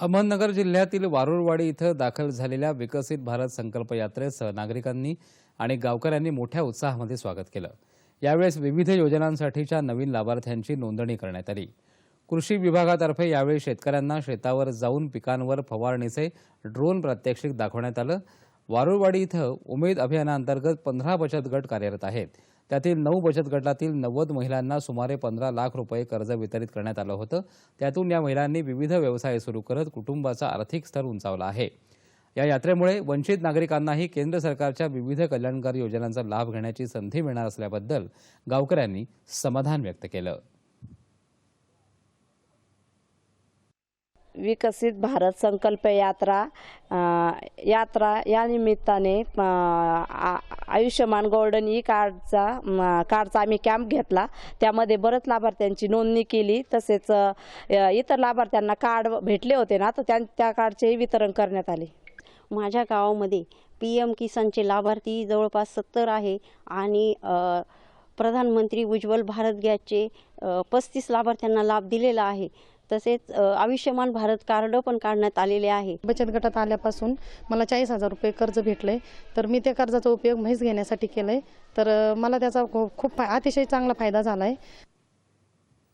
अहमदनगर जिल्ह्यातील वारुळवाडी इथं दाखल झालेल्या विकसित भारत संकल्प यात्रेचं नागरिकांनी आणि गावकऱ्यांनी मोठ्या उत्साहामध्ये स्वागत केलं. यावेळेस विविध योजनांसाठीच्या नवीन लाभार्थ्यांची नोंदणी करण्यात आली. कृषी विभागातर्फे यावेळी शेतकऱ्यांना शेतावर जाऊन पिकांवर फवारणीचे ड्रोन प्रात्यक्षिक दाखवण्यात आलं. वारुळवाडी इथं उमेद अभियानांतर्गत पंधरा बचत गट कार्यरत आहेत. त्यातील नऊ बचत गटातील नव्वद महिलांना सुमारे पंधरा लाख रुपये कर्ज वितरित करण्यात आलं होतं. त्यातून या महिलांनी विविध व्यवसाय सुरू करत कुटुंबाचा आर्थिक स्तर उंचावला आहे. या यात्रेमुळे वंचित नागरिकांनाही केंद्र सरकारच्या विविध कल्याणकारी योजनांचा लाभ घेण्याची संधी मिळणार असल्याबद्दल गावकऱ्यांनी समाधान व्यक्त केलं. विकसित भारत संकल्प यात्रा यात्रा या निमित्ताने आ- आयुष्यमान गोल्डन ई कार्डचा कार्डचा आम्ही कॅम्प घेतला. त्यामध्ये बरंच लाभार्थ्यांची नोंदणी केली. तसेच इतर लाभार्थ्यांना कार्ड भेटले होते ना तर त्या त्या कार्डचेही वितरण करण्यात आले. माझ्या गावामध्ये पी एम किसानचे लाभार्थी जवळपास सत्तर आहे आणि प्रधानमंत्री उज्ज्वल भारत गॅसचे पस्तीस लाभार्थ्यांना लाभ दिलेला आहे. तसेच आयुष्यमान भारत कार्ड पण काढण्यात आलेले आहे. बचत गटात आल्यापासून मला चाळीस हजार रुपये कर्ज भेटले. तर मी त्या कर्जाचा उपयोग म्हैस घेण्यासाठी केलाय. आहे तर मला त्याचा खूप अतिशय चांगला फायदा झाला आहे